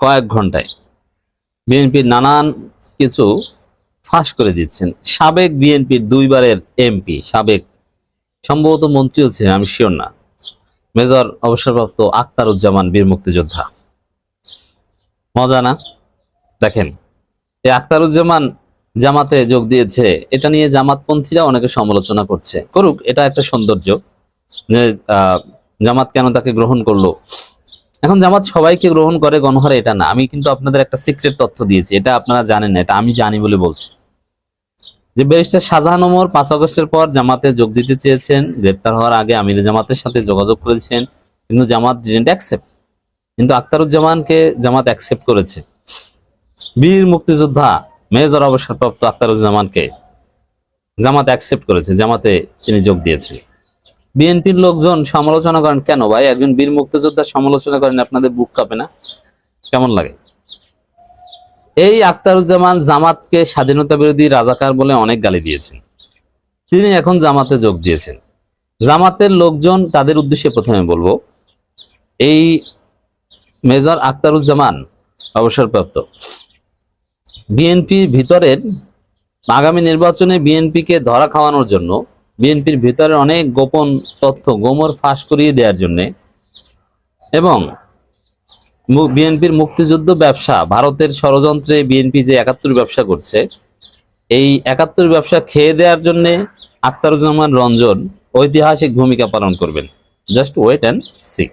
কয়েক ঘন্টায়। বিএনপির নানান কিছু ফাঁস করে দিচ্ছেন। সাবেক বিএনপির দুইবারের এমপি সাবেক সম্ভবত মন্ত্রীও ছিলেন, আমি শিওর না। মেজর অবসরপ্রাপ্ত আক্তারুজ্জামান বীর মুক্তিযোদ্ধা। মজা না? দেখেন, এই আক্তারুজ্জামান জামাতে যোগ দিয়েছে, এটা নিয়ে জামাতপন্থীরা অনেকে সমালোচনা করছে। করুক, এটা একটা সৌন্দর্য। যে জামাত কেন তাকে গ্রহণ করল? এখন জামাত সবাইকে গ্রহণ করে গণহারে, এটা না। আমি কিন্তু আপনাদের একটা সিক্রেট তথ্য দিয়েছি, এটা আপনারা জানেন না, এটা আমি জানি বলে বলছি। যে ব্যারিস্টার শাহজাহান ওমর পাঁচ আগস্টের পর জামাতে যোগ দিতে চেয়েছেন, গ্রেপ্তার হওয়ার আগে আমির জামাতের সাথে যোগাযোগ করেছেন, কিন্তু জামাত ডিডেন্ট অ্যাকসেপ্ট কিন্তু আক্তারুজ্জামানকে জামাত অ্যাকসেপ্ট করেছে। বীর মুক্তিযোদ্ধা মেজর অবসরপ্রাপ্ত আক্তারুজ্জামানকে জামাত অ্যাকসেপ্ট করেছে, জামাতে তিনি যোগ দিয়েছেন বিএনপির লোকজন সমালোচনা করেন, কেন ভাই? একজন বীর মুক্তিযোদ্ধার সমালোচনা করেন, আপনাদের বুক কাঁপে না? কেমন লাগে? এই আক্তারুজ্জামান জামাতকে স্বাধীনতা বিরোধী রাজাকার বলে অনেক গালি দিয়েছেন। তিনি এখন জামাতে যোগ দিয়েছেন। জামাতের লোকজন তাদের উদ্দেশ্যে প্রথমে বলব, এই মেজর আক্তারুজ্জামান অবসরপ্রাপ্ত, বিএনপির ভিতরের আগামী নির্বাচনে বিএনপিকে ধরা খাওয়ানোর জন্য বিএনপির ভিতরে অনেক গোপন তথ্য গোমর ফাঁস করিয়ে দেওয়ার জন্য এবং বিএনপির মুক্তিযুদ্ধ ব্যবসা, ভারতের ষড়যন্ত্রে বিএনপি যে একাত্তর ব্যবসা করছে, এই একাত্তর ব্যবসা খেয়ে দেওয়ার জন্য আখতারুজ্জামান রঞ্জন ঐতিহাসিক ভূমিকা পালন করবেন। জাস্ট ওয়েট অ্যান্ড সি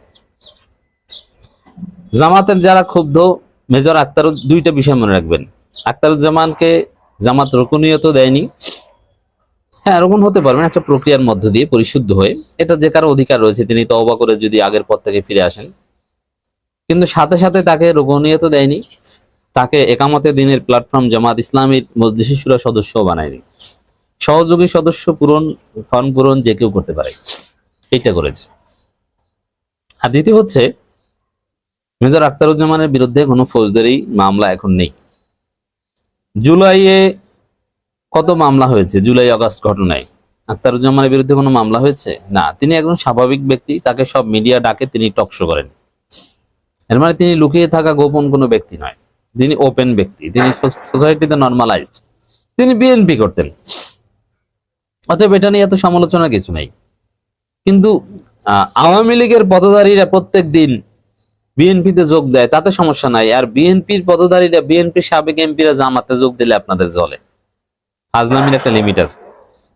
জামাতের যারা ক্ষুব্ধ, মেজর আক্তার দুইটা বিষয় মনে রাখবেন। আক্তারুজ্জামানকে জামাত রকুনিয়ত দেয়নি। হ্যাঁ এরকম হতে পারবেন একটা প্রক্রিয়ার মধ্য দিয়ে পরিশুদ্ধ হয়ে। এটা যে কারও অধিকার রয়েছে, তিনি তওবা করে যদি আগের পথ থেকে ফিরে আসেন। কিন্তু সাথে সাথে তাকে রোগনিয়ত দেয়নি, তাকে একামতে দিনের প্ল্যাটফর্ম জামাত ইসলামীর মজলিস সুরা সদস্য বানায়নি। সহযোগী সদস্য পূরণ, ফর্ম পূরণ যে কেউ করতে পারে, এইটা করেছে। আর দ্বিতীয় হচ্ছে, মেজর আখতারুজ্জামানের বিরুদ্ধে কোনো ফৌজদারি মামলা এখন নেই। জুলাইয়ে কত মামলা হয়েছে? জুলাই আগস্ট ঘটনায়। আখতারুজ্জামানের বিরুদ্ধে কোনো মামলা হয়েছে? না। তিনি একজন স্বাভাবিক ব্যক্তি, তাকে সব মিডিয়া ডাকে, তিনি টকশো করেন। এর মানে তিনি লুকিয়ে থাকা গোপন কোনো ব্যক্তি নয়। তিনি ওপেন ব্যক্তি। তিনি সোসাইটিতে নর্মালাইজড। তিনি বিএনপি করতেন। অতএব এটা নিয়ে এত সমালোচনার কিছু নাই। কিন্তু আওয়ামী লীগের পদধারীরা প্রত্যেক দিন বিএনপিতে যোগ দেয়, তাতে সমস্যা নাই। আর বিএনপির পদধারীরা, বিএনপির সাবেক এমপিরা জামাতে যোগ দিলে আপনাদের জলে। ফাজলামির একটা লিমিট আছে।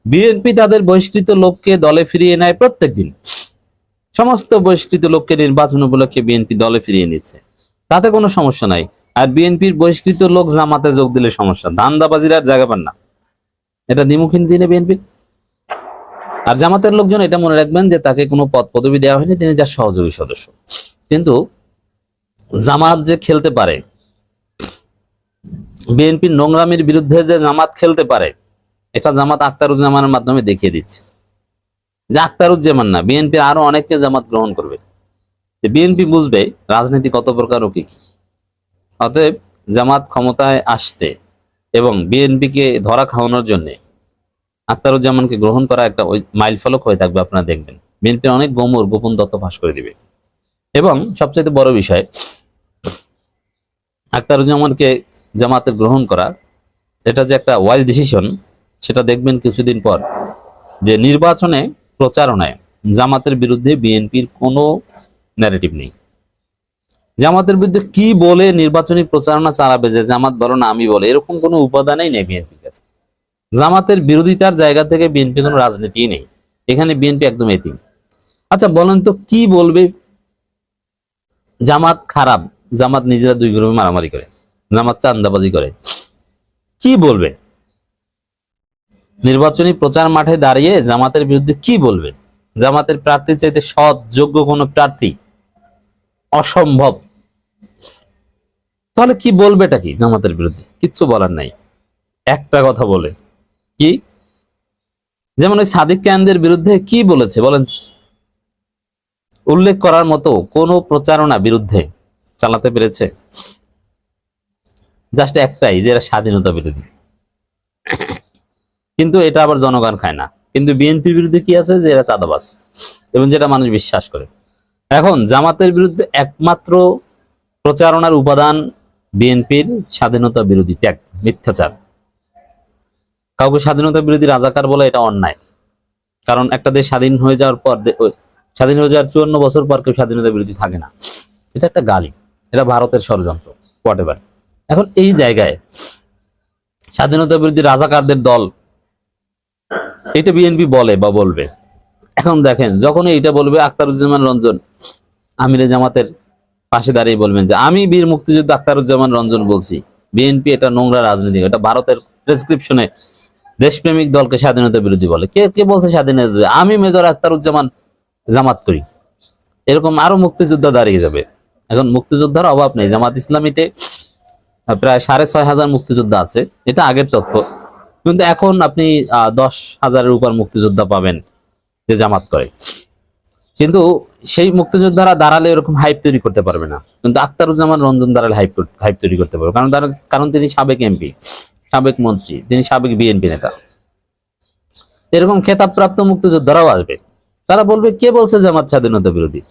বিএনপি তাদের বহিষ্কৃত লোককে দলে ফিরিয়ে নেয় প্রত্যেক দিন সমস্ত বহিষ্কৃত লোককে নির্বাচন উপলক্ষে বিএনপি দলে ফিরিয়ে নিচ্ছে। তাতে কোনো সমস্যা নাই। আর বিএনপির বহিষ্কৃত লোক জামাতে যোগ দিলে সমস্যা। ধান্দাবাজির আর জায়গা পান না। এটা দ্বিমুখী দিনে বিএনপি আর জামাতের লোকজন এটা মনে রাখবেন যে তাকে কোনো পদ পদবি দেওয়া হয়নি, তিনি যার সহযোগী সদস্য। কিন্তু জামাত যে খেলতে পারে বিএনপির নোংরামির বিরুদ্ধে যে জামাত খেলতে পারে, এটা জামাত আক্তারুজ্জামানের মাধ্যমে দেখিয়ে দিচ্ছে। যে আক্তারুজ্জামান না, বিএনপির আরও অনেককে জামাত গ্রহণ করবে। বিএনপি বুঝবে রাজনীতি কত প্রকার ও কি কি। অতএব জামাত ক্ষমতায় আসতে এবং বিএনপিকে ধরা খাওয়ানোর জন্য আক্তারুজ্জামানকে গ্রহণ করা একটা মাইল ফলক হয়ে থাকবে, আপনারা দেখবেন। বিএনপি অনেক গোমর গোপন তথ্য ফাঁস করে দিবে। এবং সবচেয়ে বড় বিষয় আক্তারুজ্জামানকে জামাতে গ্রহণ করা, এটা যে একটা ওয়াইজ ডিসিশন সেটা দেখবেন কিছুদিন পর যে নির্বাচনে প্রচারণায় জামাতের বিরুদ্ধে বিএনপির কোনো ন্যারেটিভ নেই। জামাতের বিরুদ্ধে কি বলে নির্বাচনী প্রচারণা চালাবে যে জামাত বলো না আমি বলে, এরকম কোনো উপাদানই নেই বিএনপির কাছে। জামাতের বিরোধিতার জায়গা থেকে বিএনপি কোনো রাজনীতি নেই। এখানে বিএনপি একদম এতিম। আচ্ছা বলেন তো কি বলবে? জামাত খারাপ, জামাত নিজেরা দুই গ্রুপে মারামারি করে। জামাত চান্দাবাজি করে। কি বলবে? নির্বাচনী প্রচার মাঠে দাঁড়িয়ে জামাতের বিরুদ্ধে কি বলবে? জামাতের প্রার্থী চাইতে সৎ, যোগ্য কোনো প্রার্থী অসম্ভব। তাহলে কি বলবেটা কি জামাতের বিরুদ্ধে? কিচ্ছু বলার নাই। একটা কথা বলে। কি? যেমন ওই সাদিক ক্যানদের বিরুদ্ধে কি বলেছে বলেন উল্লেখ করার মতো কোনো প্রচারণা বিরুদ্ধে চালাতে পেরেছে? জাস্ট একটাই, যে এরা স্বাধীনতা বিরোধী। কিন্তু এটা আবার জনগণ খায় না। কিন্তু বিএনপির বিরুদ্ধে কি আছে? যে এরা চাঁদাবাস এবং যেটা মানুষ বিশ্বাস করে। এখন জামাতের বিরুদ্ধে একমাত্র প্রচারণার উপাদান বিএনপির স্বাধীনতা বিরোধী ত্যাগ, মিথ্যাচার। কাউকে স্বাধীনতা বিরোধী রাজাকার বলে এটা অন্যায়। কারণ একটা দেশ স্বাধীন হয়ে যাওয়ার পর স্বাধীন হয়ে যাওয়ার চুয়ান্ন বছর পর কেউ স্বাধীনতা বিরোধী থাকে না। এটা একটা গালি। এটা ভারতের ষড়যন্ত্র হোয়াট এখন এই জায়গায় স্বাধীনতা বিরোধী রাজাকারদের দল, এটা বিএনপি বলে বা বলবে। এখন দেখেন, যখনই এটা বলবে আখতারুজ্জামান রঞ্জন, আমিরে জামাতের পাশে দাঁড়িয়ে বলবেন যে, আমি বীর মুক্তিযুদ্ধ আখতারুজ্জামান রঞ্জন বলছি। বিএনপি এটা নোংরা রাজনীতি, এটা ভারতের প্রেসক্রিপশনে দেশপ্রেমিক দলকে স্বাধীনতা বিরোধী বলে। কে কে বলছে স্বাধীনতা আমি মেজর আখতারুজ্জামান জামাত করি। এরকম আরও মুক্তিযোদ্ধা দাঁড়িয়ে যাবে। এখন মুক্তিযোদ্ধার অভাব নেই। জামাত ইসলামীতে প্রায় সাড়ে ছয় হাজার মুক্তিযোদ্ধা আছে। এটা আগের তথ্য। কিন্তু এখন আপনি দশ হাজারের উপর মুক্তিযোদ্ধা পাবেন যে জামাত করে। কিন্তু সেই মুক্তিযোদ্ধারা দাঁড়ালে এরকম হাইপ তৈরি করতে পারবে না। কিন্তু আখতারুজ্জামান রঞ্জন দাঁড়ালে হাইপ হাইপ তৈরি করতে পারবে। কারণ কারণ তিনি সাবেক এমপি, সাবেক মন্ত্রী, তিনি সাবেক বিএনপি নেতা। এরকম খেতাবপ্রাপ্ত মুক্তিযোদ্ধারাও আসবে। তারা বলবে, কে বলছে জামাত স্বাধীনতা বিরোধী?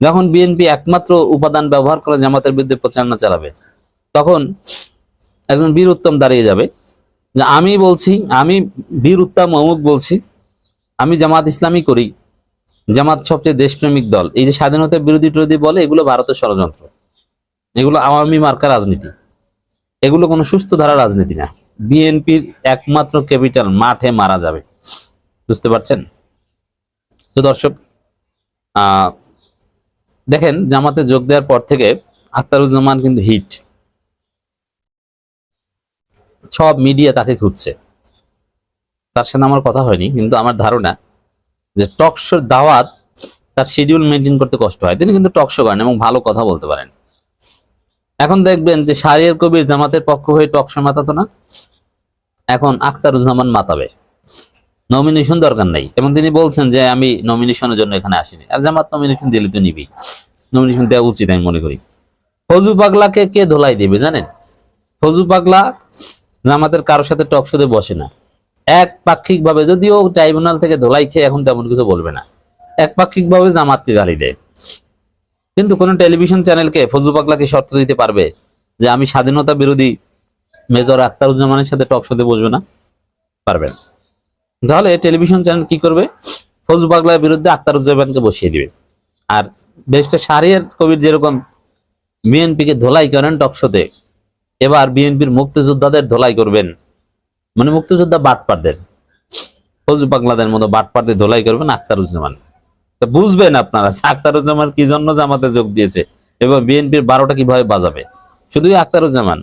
যখন বিএনপি একমাত্র উপাদান ব্যবহার করে জামাতের বিরুদ্ধে প্রচারণা চালাবে তখন একজন বীর উত্তম দাঁড়িয়ে যাবে। যে আমি বলছি, আমি বীর উত্তম অমুক বলছি, আমি জামাত ইসলামী করি, জামাত সবচেয়ে দেশপ্রেমিক দল। এই যে স্বাধীনতা বিরোধী টিরোধী বলে, এগুলো ভারতের ষড়যন্ত্র। এগুলো আওয়ামী মার্কা রাজনীতি। এগুলো কোনো সুস্থ ধারা রাজনীতি না। বিএনপির একমাত্র ক্যাপিটাল মাঠে মারা যাবে। বুঝতে পারছেন? তো দর্শক দেখেন, জামাতে যোগ দেওয়ার পর থেকে আখতারুজ্জামান কিন্তু হিট। সব মিডিয়া তাকে খুঁজছে। তার সাথে আমার কথা হয়নি, কিন্তু আমার ধারণা যে টকশোর দাওয়াত তার শিডিউল মেনটেন করতে কষ্ট হয়। তিনি কিন্তু টকশো করেন এবং ভালো কথা বলতে পারেন। এখন দেখবেন যে শারিয়ার কবির জামাতের পক্ষ হয়ে টকশো মাতাতো না। এখন আখতারুজ্জামান মাতাবে। নমিনেশন দরকার নাই। এবং তিনি বলছেন যে আমি নমিনেশনের জন্য এখানে আসিনি। আর জামাত নমিনেশন দিলে তো নিবি। নমিনেশন দেওয়া উচিত আমি মনে করি। ফজু পাগলাকে কে ধোলাই দেবে জানেন? ফজু পাগলা জামাতের কারোর সাথে টকশোতে বসে না। এক পাক্ষিক ভাবে যদিও ট্রাইব্যুনাল থেকে ধোলাই খেয়ে এখন তেমন কিছু বলবে না। এক পাক্ষিক ভাবে জামাতকে গালি দেয়। কিন্তু কোন টেলিভিশন চ্যানেলকে ফজু পাগলাকে শর্ত দিতে পারবে যে আমি স্বাধীনতা বিরোধী মেজর আখতারুজ্জামানের সাথে টকশোতে বসবে না? পারবে না। তাহলে টেলিভিশন চ্যানেল কি করবে? ফজু পাগলার বিরুদ্ধে আখতারুজ্জামানকে বসিয়ে দিবে। আর ব্যারিস্টার শাহরিয়ার কবির যেরকম বিএনপিকে ধোলাই করেন টকশোতে এবার বিএনপির মুক্তিযোদ্ধাদের ধোলাই করবেন। মানে মুক্তিযোদ্ধা বাটপারদের। ফজু পাগলাদের মতো বাটপারদের ধোলাই করবেন আখতারুজ্জামান। তা বুঝবেন আপনারা, আখতারুজ্জামান কি জন্য জামাতে যোগ দিয়েছে এবং বিএনপির বারোটা কীভাবে বাজাবে? শুধুই আখতারুজ্জামান।